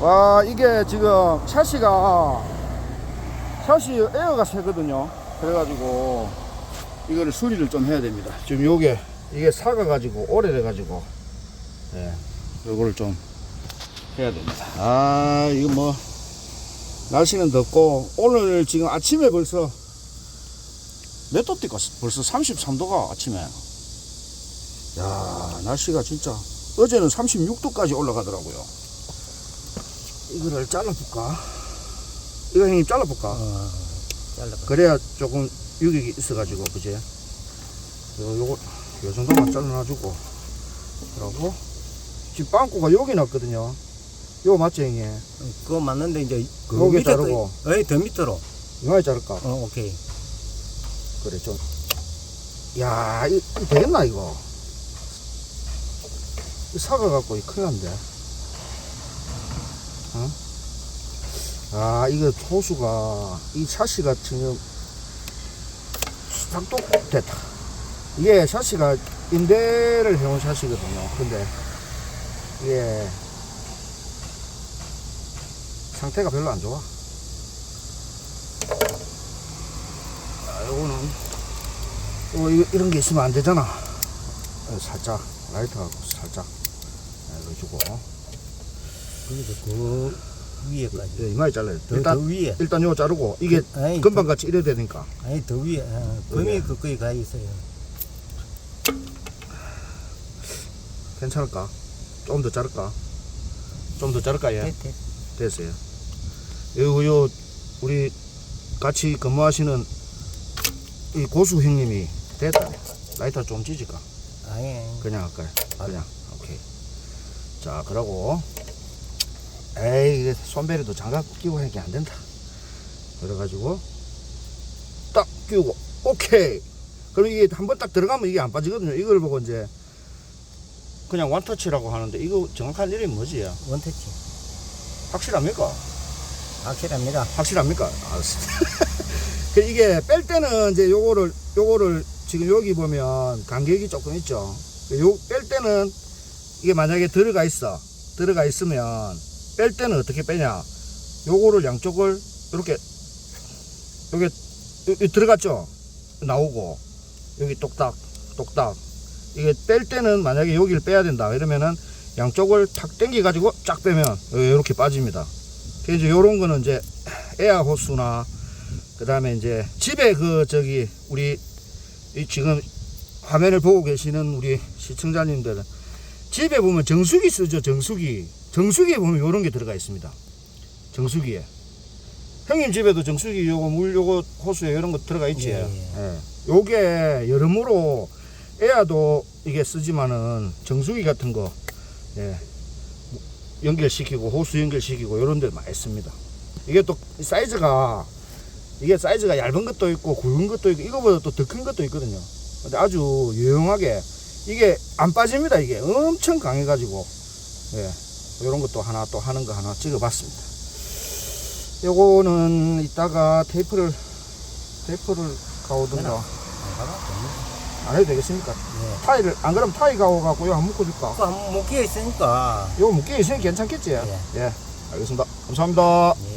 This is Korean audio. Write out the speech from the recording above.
와 이게 지금 샤시가 샤시 에어가 새거든요. 그래가지고 이거를 수리를 좀 해야 됩니다. 지금 요게 이게 사가가지고 오래돼가지고. 예. 요거를 좀 해야 됩니다. 아 이거 뭐 날씨는 덥고 오늘 지금 아침에 벌써 몇 도 뛰고 벌써 33도가 아침에. 야 날씨가 진짜 어제는 36도까지 올라가더라고요 이거를 잘라볼까 이거 형님 잘라볼까 어, 잘라봐. 그래야 조금 유격이 있어가지고 그제 요, 요거 요 정도만 잘라놔주고 그러고 지금 빵꾸가 여기 났거든요 요거 맞지 형님 그거 맞는데 이제 그 요게 밑에 자르고. 거- 에이 더 밑으로. 이마에 자를까 어 오케이. 그래 좀. 야, 이, 이 되겠나 이거? 이 사과 갖고 이 큰일 난데. 어? 아, 이거 호수가 이 샤시가 지금 작동 됐다. 이게 샤시가 임대를 해온 샤시거든요. 근데 이게 상태가 별로 안 좋아. 아, 요거는 어, 이런 게 있으면 안 되잖아. 어, 살짝, 라이트하고 살짝 해주고. 그리고 그 위에까지. 예, 이마에 잘라야 돼. 더, 더 일단, 위에. 일단 요거 자르고, 이게 아니, 금방 같이 이래야 되니까. 더, 아니 더 위에. 어, 금이 예. 그거에 가 있어요. 괜찮을까? 좀 더 자를까? 좀 더 자를까, 예? 됐, 됐. 됐어요. 요, 요, 우리 같이 근무하시는 이 고수 형님이 됐다. 라이터 좀 찌질까? 아니. 그냥 할까요? 그냥. 오케이. 자, 그러고. 에이, 이게 손베리도 장갑 끼고 하는 게 안 된다. 그래가지고, 딱 끼우고, 오케이. 그럼 이게 한 번 딱 들어가면 이게 안 빠지거든요. 이걸 보고 이제, 그냥 원터치라고 하는데, 이거 정확한 이름이 뭐지? 요 원터치. 확실합니까? 확실합니다. 확실합니까? 알았어. 그 이게 뺄 때는 이제 요거를, 요거를 지금 여기 보면 간격이 조금 있죠. 요, 뺄 때는 이게 만약에 들어가 있어. 들어가 있으면 뺄 때는 어떻게 빼냐. 요거를 양쪽을 이렇게, 여기, 여기 들어갔죠? 나오고, 여기 똑딱, 똑딱. 이게 뺄 때는 만약에 여기를 빼야 된다. 이러면은 양쪽을 탁 당겨가지고 쫙 빼면 이렇게 빠집니다. 그 이제 요런 거는 이제 에어 호스나 그 다음에 이제 집에 그 저기 우리 이 지금 화면을 보고 계시는 우리 시청자님들은 집에 보면 정수기 쓰죠 정수기 정수기에 보면 요런 게 들어가 있습니다 정수기에 형님 집에도 정수기 요거 물 요거 호수에 이런 거 들어가 있지 예, 예. 요게 여러모로 에어도 이게 쓰지만은 정수기 같은 거 예. 연결시키고 호수 연결시키고 이런 데 많이 씁니다. 이게 또 사이즈가 이게 사이즈가 얇은 것도 있고 굵은 것도 있고 이거보다 또 더 큰 것도 있거든요. 근데 아주 유용하게 이게 안 빠집니다. 이게 엄청 강해가지고 예 이런 것도 하나 또 하는 거 하나 찍어봤습니다. 요거는 이따가 테이프를 테이프를 가오든가 안 해도 되겠습니까? 예. 타이를 안 그러면 타이 가오 갖고 요 한번 묶어줄까? 한번 묶여 있으니까. 요거 묶여 있으면 괜찮겠지? 예. 예, 알겠습니다. 감사합니다. 예.